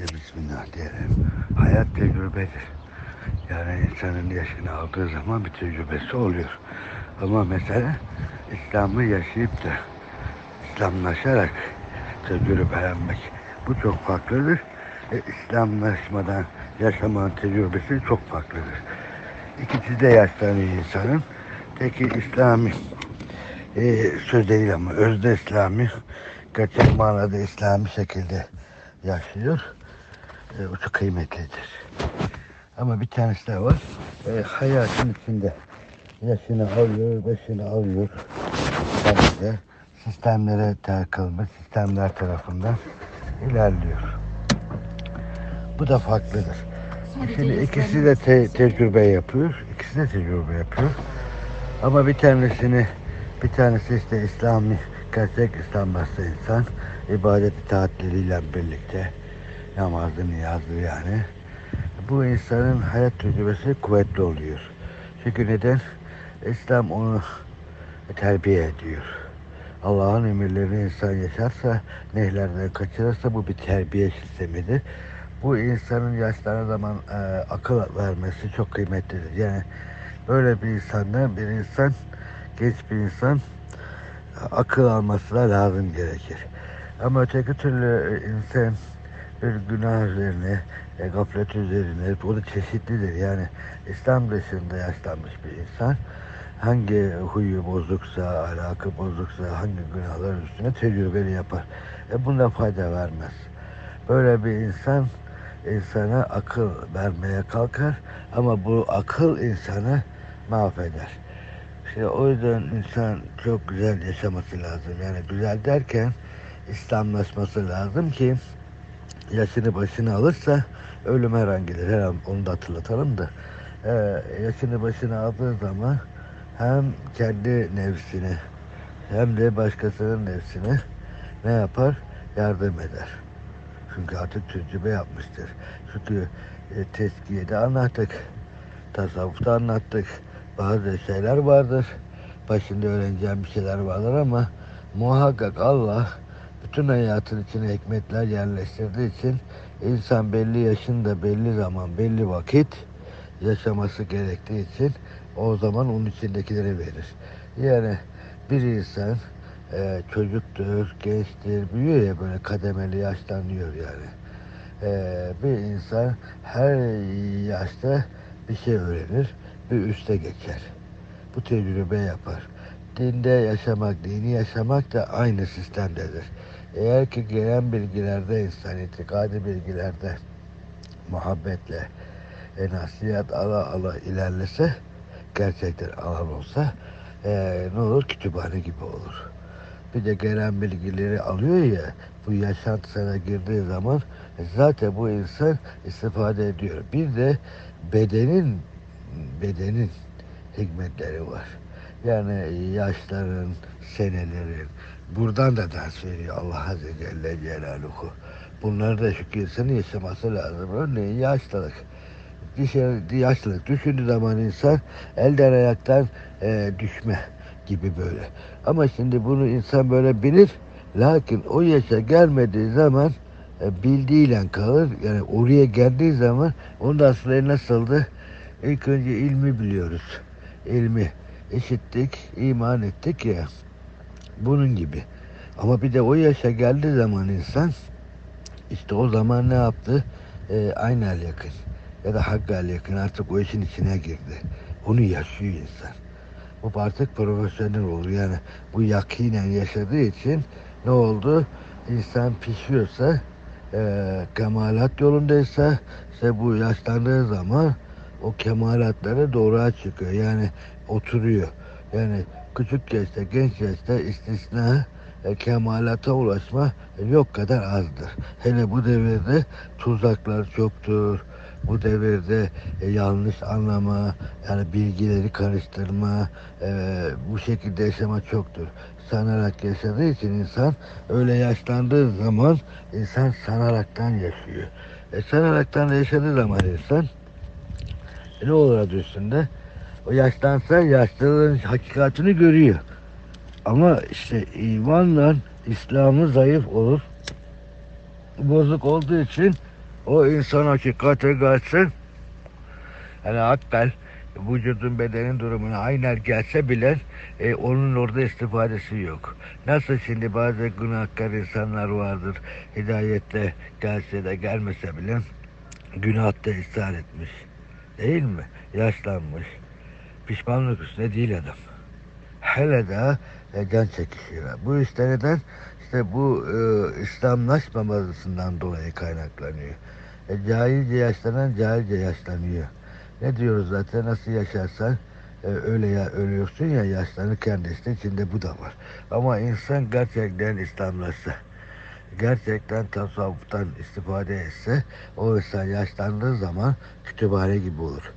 ve Bismillah diyelim. Hayat tecrübedir. Yani insanın yaşını aldığı zaman bir tecrübesi oluyor. Ama mesela İslam'ı yaşayıp da İslamlaşarak tecrübelenmek bu çok farklıdır. E, İslamlaşmadan yaşamanın tecrübesi çok farklıdır. İkisi de yaşlanıyor insanın. Teki İslami e, söz değil ama özde İslami gerçek manada İslami şekilde yaşıyor. E, o çok kıymetlidir. Ama bir tanesi de var. E, hayatın içinde yaşını alıyor, başını alıyor. Sadece sistemlere takılmış, sistemler tarafından ilerliyor. Bu da farklıdır. Şimdi ikisi de te- tecrübe yapıyor. İkisi de tecrübe yapıyor. Ama bir tanesini bir tanesi işte İslami gerçek İslam insan ibadet itaatleriyle birlikte namazı niyazı yani. Bu insanın hayat tecrübesi kuvvetli oluyor. Çünkü neden? İslam onu terbiye ediyor. Allah'ın emirlerini insan yaşarsa, nehlerden kaçırırsa bu bir terbiye sistemidir. Bu insanın yaşlandığı zaman e, akıl vermesi çok kıymetlidir. Yani böyle bir insandan bir insan, genç bir insan akıl alması da lazım gerekir. Ama öteki türlü insan bir günah üzerine, e, gaflet üzerine, o da çeşitlidir. Yani İslam dışında yaşlanmış bir insan hangi huyu bozuksa, alakı bozuksa, hangi günahlar üstüne tecrübeli yapar. E bundan fayda vermez. Böyle bir insan insana akıl vermeye kalkar ama bu akıl insanı mahveder. İşte o yüzden insan çok güzel yaşaması lazım. Yani güzel derken İslamlaşması lazım ki yaşını başını alırsa ölüm her an. Her an onu da hatırlatalım da. Ee, yaşını başını aldığı zaman hem kendi nefsine hem de başkasının nefsine ne yapar? Yardım eder. Çünkü artık tecrübe yapmıştır. Çünkü e, tezkiyede anlattık. Tasavvufta anlattık. Bazı şeyler vardır. Başında öğreneceğim bir şeyler vardır ama muhakkak Allah bütün hayatın içine hikmetler yerleştirdiği için insan belli yaşında belli zaman belli vakit yaşaması gerektiği için o zaman onun içindekileri verir. Yani bir insan e, çocuktur, gençtir, büyüyor ya böyle kademeli yaşlanıyor yani. E, bir insan her yaşta bir şey öğrenir, bir üste geçer. Bu tecrübe yapar. Dinde yaşamak, dini yaşamak da aynı sistemdedir. Eğer ki gelen bilgilerde insan itikadi bilgilerde muhabbetle e, nasihat ala ala ilerlese gerçekten alan olsa e, ne olur kütüphane gibi olur. Bir de gelen bilgileri alıyor ya bu yaşantısına girdiği zaman e, zaten bu insan istifade ediyor. Bir de bedenin bedenin hikmetleri var. Yani yaşların, senelerin, buradan da ders veriyor Allah Azze Celle Celaluhu. Bunları da insanın yaşaması lazım. Örneğin yaşlılık. Dışarı, yaşlılık düşündüğü zaman insan elden ayaktan e, düşme gibi böyle. Ama şimdi bunu insan böyle bilir. Lakin o yaşa gelmediği zaman e, bildiğiyle kalır. Yani oraya geldiği zaman onun aslı nasıldı? İlk önce ilmi biliyoruz. İlmi işittik, iman ettik ya. Bunun gibi. Ama bir de o yaşa geldiği zaman insan işte o zaman ne yaptı? E, aynel yakın ya da hakkal yakın artık o işin içine girdi. Onu yaşıyor insan. Bu artık profesyonel olur. Yani bu yakinen yaşadığı için ne oldu? İnsan pişiyorsa e, kemalat yolundaysa işte bu yaşlandığı zaman o kemalatlara doğru çıkıyor. Yani oturuyor. Yani küçük yaşta, genç yaşta istisna e, kemalata ulaşma yok kadar azdır. Hele bu devirde tuzaklar çoktur. Bu devirde e, yanlış anlama, yani bilgileri karıştırma, e, bu şekilde yaşama çoktur. Sanarak yaşadığı için insan öyle yaşlandığı zaman insan sanaraktan yaşıyor. E, sanaraktan yaşadığı zaman insan e, ne olur adı üstünde? O yaşlansa yaşlılığın hakikatini görüyor. Ama işte imanla İslam'ı zayıf olur. Bozuk olduğu için o insan hakikate gelsin. Yani hakikaten vücudun bedenin durumuna aynen gelse bile e, onun orada istifadesi yok. Nasıl şimdi bazı günahkar insanlar vardır. Hidayette gelse de gelmese bile günahta ısrar etmiş. Değil mi? Yaşlanmış. Pişmanlık üstüne değil adam. Hele de e, can çekişiyor. Bu neden? İşte bu e, İslamlaşmamasından dolayı kaynaklanıyor. E, cahilce yaşlanan cahilce yaşlanıyor. Ne diyoruz zaten nasıl yaşarsan e, öyle ya ölüyorsun ya yaşlanırken de işte içinde bu da var. Ama insan gerçekten İslamlaşsa, gerçekten tasavvuftan istifade etse o insan yaşlandığı zaman kütüphane gibi olur.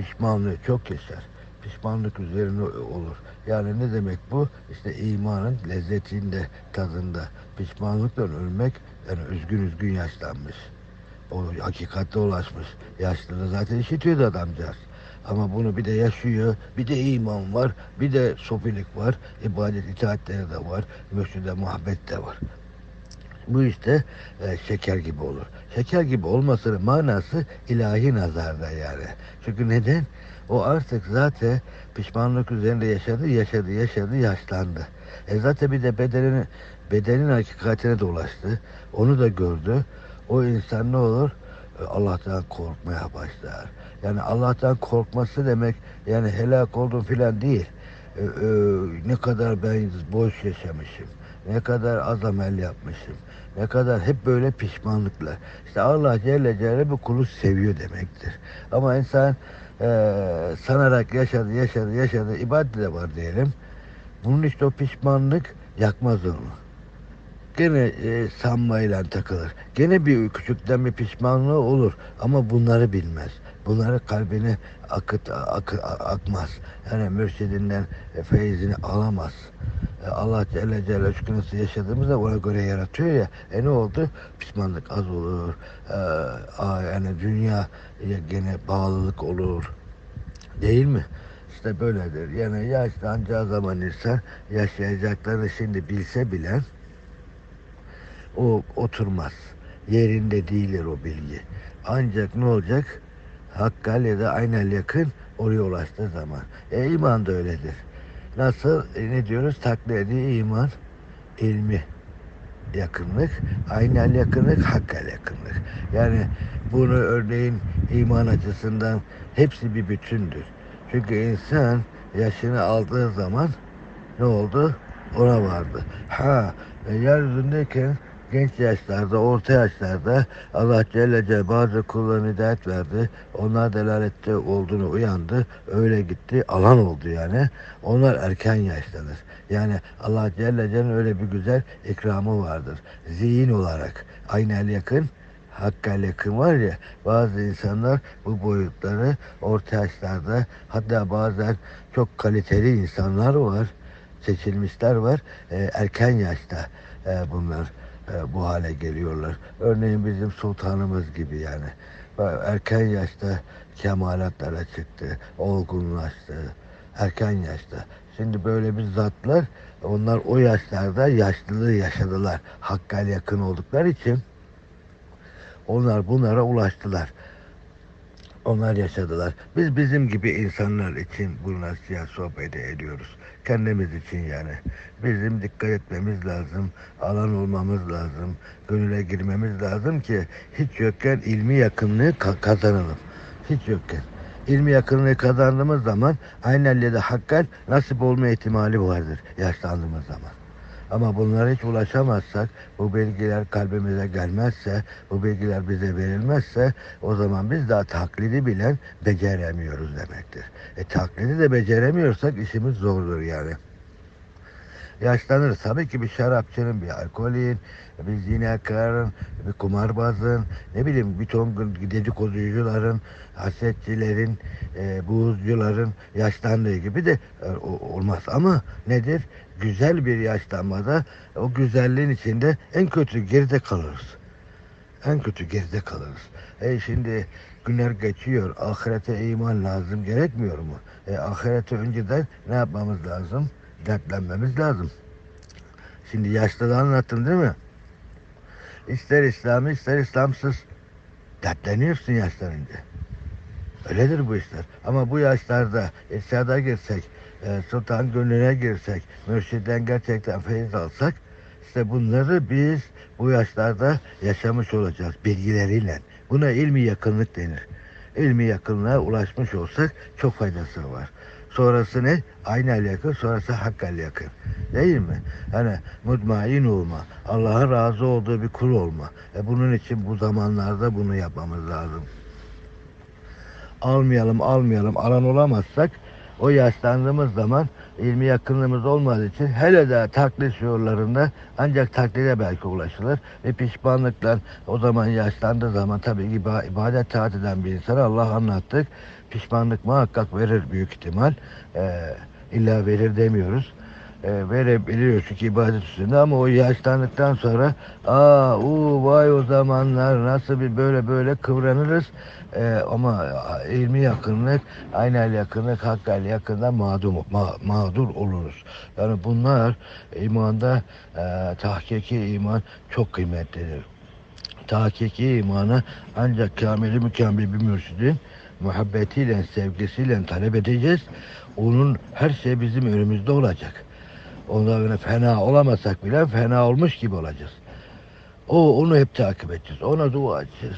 Pişmanlığı çok yaşar. Pişmanlık üzerine olur. Yani ne demek bu? İşte imanın lezzetinde, tadında. Pişmanlıkla ölmek yani üzgün üzgün yaşlanmış. O hakikate ulaşmış. Yaşlılığı zaten işitiyordu adamcağız. Ama bunu bir de yaşıyor, bir de iman var, bir de sofilik var, ibadet itaatleri de var, mürşide muhabbet de var. Bu işte e, şeker gibi olur. Şeker gibi olmasının manası ilahi nazarda yani. Çünkü neden? O artık zaten pişmanlık üzerinde yaşadı, yaşadı, yaşadı, yaşlandı. E zaten bir de bedenin, bedenin hakikatine de ulaştı. Onu da gördü. O insan ne olur? E, Allah'tan korkmaya başlar. Yani Allah'tan korkması demek yani helak oldum filan değil. E, e, ne kadar ben boş yaşamışım. Ne kadar az amel yapmışım. Ne kadar hep böyle pişmanlıkla. İşte Allah Celle Celaluhu bu kulu seviyor demektir. Ama insan eee, sanarak yaşadı, yaşadı, yaşadı. ibadet de var diyelim. Bunun işte o pişmanlık yakmaz onu. Gene e, sanmayla takılır. Gene bir küçükten bir pişmanlığı olur. Ama bunları bilmez. Bunları kalbine akıt, akı, akmaz. Yani mürşidinden e, feyzini alamaz. E, Allah Celle şükür nasıl yaşadığımızda ona göre yaratıyor ya. E ne oldu? Pişmanlık az olur. E, a, yani dünya gene bağlılık olur. Değil mi? İşte böyledir. Yani yaşlanacağı zaman insan yaşayacaklarını şimdi bilse bilen o oturmaz. Yerinde değildir o bilgi. Ancak ne olacak? Da aynel yakın oraya ulaştığı zaman. E iman da öyledir. Nasıl? E, ne diyoruz? Taklidi iman, ilmi yakınlık, aynel yakınlık, hakkal yakınlık. Yani bunu örneğin iman açısından hepsi bir bütündür. Çünkü insan yaşını aldığı zaman ne oldu? Ona vardı. Ha, e, yeryüzündeyken genç yaşlarda, orta yaşlarda Allah Celle Celle bazı kullarına hidayet verdi. Onlar delalette olduğunu uyandı. Öyle gitti. Alan oldu yani. Onlar erken yaşlanır. Yani Allah Celle Celle'nin öyle bir güzel ikramı vardır. Zihin olarak aynel yakın Hakkal yakın var ya bazı insanlar bu boyutları orta yaşlarda hatta bazen çok kaliteli insanlar var seçilmişler var e, erken yaşta e, bunlar e, bu hale geliyorlar. Örneğin bizim sultanımız gibi yani. Erken yaşta kemalatlara çıktı, olgunlaştı. Erken yaşta. Şimdi böyle bir zatlar onlar o yaşlarda yaşlılığı yaşadılar. Hakkal yakın oldukları için onlar bunlara ulaştılar. Onlar yaşadılar. Biz bizim gibi insanlar için bu nasihat sohbeti ediyoruz. Kendimiz için yani. Bizim dikkat etmemiz lazım. Alan olmamız lazım. Gönüle girmemiz lazım ki hiç yokken ilmi yakınlığı ka- kazanalım. Hiç yokken. İlmi yakınlığı kazandığımız zaman aynen de hakkal nasip olma ihtimali vardır yaşlandığımız zaman. Ama bunlara hiç ulaşamazsak, bu bilgiler kalbimize gelmezse, bu bilgiler bize verilmezse o zaman biz daha taklidi bile beceremiyoruz demektir. E taklidi de beceremiyorsak işimiz zordur yani. Yaşlanırız. Tabii ki bir şarapçının, bir alkolün, bir zinakarın, bir kumarbazın, ne bileyim bir ton dedikoducuların, hasetçilerin, e, buğuzcuların yaşlandığı gibi de e, olmaz. Ama nedir? Güzel bir yaşlanmada o güzelliğin içinde en kötü geride kalırız. En kötü geride kalırız. E şimdi günler geçiyor. Ahirete iman lazım gerekmiyor mu? E, ahirete önceden ne yapmamız lazım? Dertlenmemiz lazım. Şimdi yaşlı da anlattım değil mi? ister İslami ister İslamsız dertleniyorsun yaşlanınca. Öyledir bu işler. Ama bu yaşlarda irşada girsek, e, sultan gönlüne girsek, mürşiden gerçekten feyiz alsak, işte bunları biz bu yaşlarda yaşamış olacağız bilgileriyle. Buna ilmi yakınlık denir. İlmi yakınlığa ulaşmış olsak çok faydası var. Sonrası ne? Aynel yakın, sonrası hakkal yakın. Değil mi? Yani mutmain olma, Allah'ın razı olduğu bir kul olma. E bunun için bu zamanlarda bunu yapmamız lazım almayalım almayalım alan olamazsak o yaşlandığımız zaman ilmi yakınlığımız olmadığı için hele de taklit yollarında ancak taklide belki ulaşılır. Ve pişmanlıkla o zaman yaşlandığı zaman tabii iba- ibadet taat eden bir insana Allah anlattık. Pişmanlık muhakkak verir büyük ihtimal. Ee, illa verir demiyoruz e, verebiliyor çünkü ibadet üstünde ama o yaşlandıktan sonra aa u vay o zamanlar nasıl bir böyle böyle kıvranırız E, ama ilmi yakınlık aynel yakınlık hakkal yakında mağdur, ma- mağdur oluruz yani bunlar imanda e, tahkiki iman çok kıymetlidir tahkiki imanı ancak kamili mükemmel bir mürşidin muhabbetiyle, sevgisiyle talep edeceğiz. Onun her şey bizim önümüzde olacak. Ondan böyle fena olamasak bile fena olmuş gibi olacağız. O onu hep takip edeceğiz. Ona dua edeceğiz.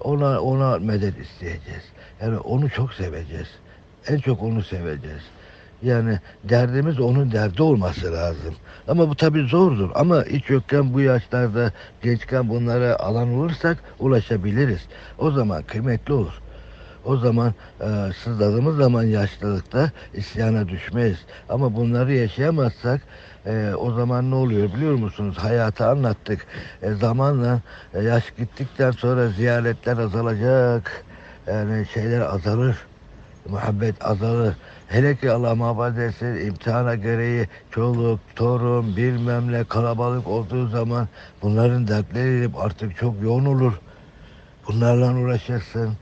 Ona ona medet isteyeceğiz. Yani onu çok seveceğiz. En çok onu seveceğiz. Yani derdimiz onun derdi olması lazım. Ama bu tabii zordur. Ama hiç yokken bu yaşlarda gençken bunlara alan olursak ulaşabiliriz. O zaman kıymetli olur. O zaman e, sızladığımız zaman yaşlılıkta isyana düşmeyiz. Ama bunları yaşayamazsak e, o zaman ne oluyor biliyor musunuz? Hayatı anlattık. E, zamanla e, yaş gittikten sonra ziyaretler azalacak. Yani şeyler azalır. Muhabbet azalır. Hele ki Allah muhafaza etsin imtihana gereği çoluk, torun, bilmem ne kalabalık olduğu zaman bunların dertleri artık çok yoğun olur. Bunlarla uğraşırsın.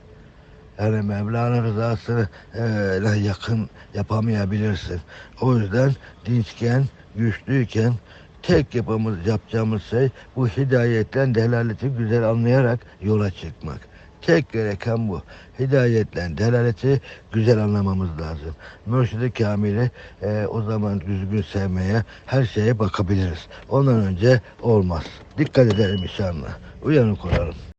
Yani Mevlana rızasına e, yakın yapamayabilirsin. O yüzden dinçken, güçlüyken tek yapamız, yapacağımız şey bu hidayetten delaleti güzel anlayarak yola çıkmak. Tek gereken bu. Hidayetle delaleti güzel anlamamız lazım. Mürşid-i Kamil'i e, o zaman düzgün sevmeye, her şeye bakabiliriz. Ondan önce olmaz. Dikkat edelim inşallah. Uyanık olalım.